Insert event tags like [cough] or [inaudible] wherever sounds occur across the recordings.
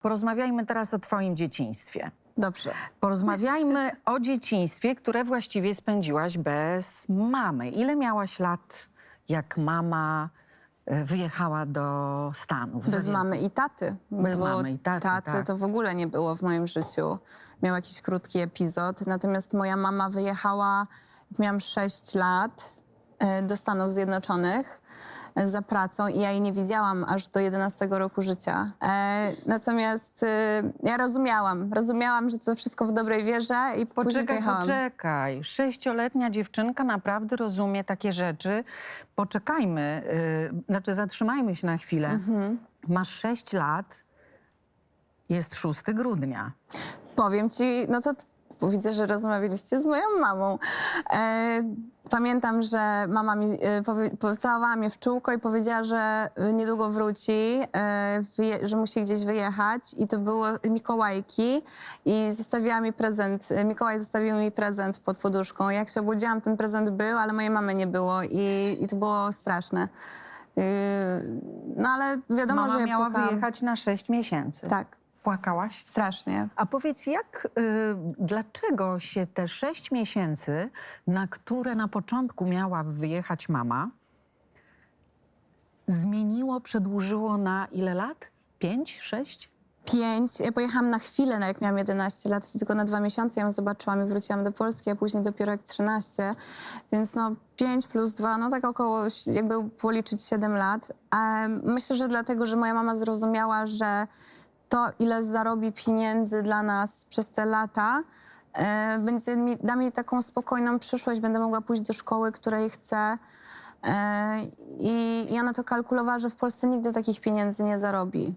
Porozmawiajmy teraz o Twoim dzieciństwie. Dobrze. Porozmawiajmy o dzieciństwie, które właściwie spędziłaś bez mamy. Ile miałaś lat, jak mama e, wyjechała do Stanów? Bez mamy i taty. Bez bo mamy i taty, tak. to w ogóle nie było w moim życiu. Miał jakiś krótki epizod. Natomiast moja mama wyjechała, jak miałam 6 lat, e, do Stanów Zjednoczonych za pracą i ja jej nie widziałam aż do 11 roku życia. E, natomiast e, ja rozumiałam, rozumiałam, że to wszystko w dobrej wierze i później Poczekaj, pojechałam. poczekaj. Sześcioletnia dziewczynka naprawdę rozumie takie rzeczy. Poczekajmy, y, znaczy zatrzymajmy się na chwilę. Mhm. Masz sześć lat, jest 6 grudnia. Powiem ci, no to bo widzę, że rozmawialiście z moją mamą. E, pamiętam, że mama mi e, powie, pocałowała mnie w czółko i powiedziała, że niedługo wróci, e, wyje, że musi gdzieś wyjechać i to były Mikołajki i zostawiła mi prezent, e, Mikołaj zostawił mi prezent pod poduszką. Jak się obudziłam, ten prezent był, ale mojej mamy nie było i, i to było straszne. E, no ale wiadomo, Mama że miała płakałam. wyjechać na sześć miesięcy. Tak, Płakałaś? strasznie. A powiedz, jak, y, dlaczego się te sześć miesięcy, na które na początku miała wyjechać mama, zmieniło, przedłużyło na ile lat? Pięć, sześć? Pięć. Ja pojechałam na chwilę, no jak miałam 11 lat, tylko na dwa miesiące ją zobaczyłam i wróciłam do Polski, a później dopiero jak 13. Więc no 5 plus 2, no tak około, jakby policzyć 7 lat. Em, myślę, że dlatego, że moja mama zrozumiała, że to, ile zarobi pieniędzy dla nas przez te lata, e, będzie mi, da mi taką spokojną przyszłość, będę mogła pójść do szkoły, której chcę. E, I, I ona to kalkulowała, że w Polsce nigdy takich pieniędzy nie zarobi.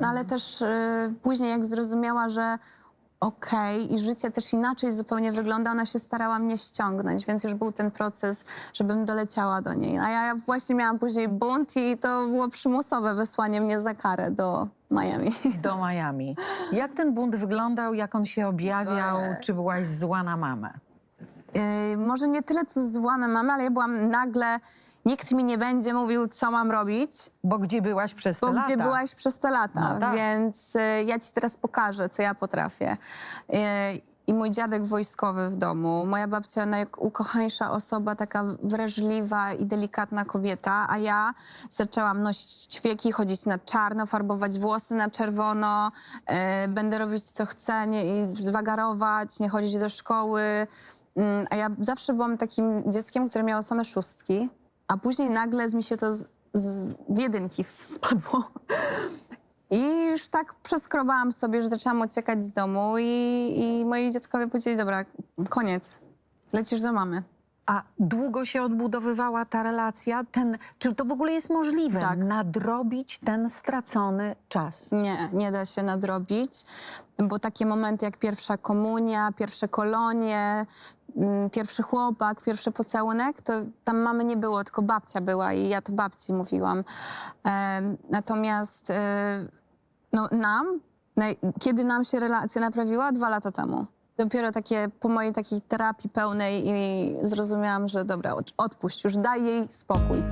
No ale też e, później jak zrozumiała, że okej i życie też inaczej zupełnie wygląda, ona się starała mnie ściągnąć, więc już był ten proces, żebym doleciała do niej. A ja właśnie miałam później bunt i to było przymusowe wysłanie mnie za karę do Miami. [laughs] Do Miami. Jak ten bunt wyglądał, jak on się objawiał? Czy byłaś zła na mamę? Yy, może nie tyle co zła na mamę, ale ja byłam nagle, nikt mi nie będzie mówił, co mam robić, Bo gdzie byłaś przez te bo lata? gdzie byłaś przez te lata, No tak. więc y, ja ci teraz pokażę, co ja potrafię. Y, I mój dziadek wojskowy w domu, moja babcia najukochańsza osoba, taka wrażliwa i delikatna kobieta, a ja zaczęłam nosić ćwieki, chodzić na czarno, farbować włosy na czerwono, y, będę robić co chcę, nie, i wagarować, nie chodzić do szkoły. Mm, A ja zawsze byłam takim dzieckiem, które miało same szóstki, a później nagle z mi się to z, z w jedynki spadło. I już tak przeskrobałam sobie, że zaczęłam uciekać z domu i, i moi dziadkowie powiedzieli, dobra, koniec, lecisz do mamy. A długo się odbudowywała ta relacja? Ten, czy to w ogóle jest możliwe? Tak. Nadrobić ten stracony czas? Nie, nie da się nadrobić, bo takie momenty jak pierwsza komunia, pierwsze kolonie, pierwszy chłopak, pierwszy pocałunek, to tam mamy nie było, tylko babcia była i ja to babci mówiłam. Natomiast e, no, nam, kiedy nam się relacja naprawiła? Dwa lata temu. Dopiero takie, po mojej takiej terapii pełnej i zrozumiałam, że dobra, od- odpuść, już daj jej spokój.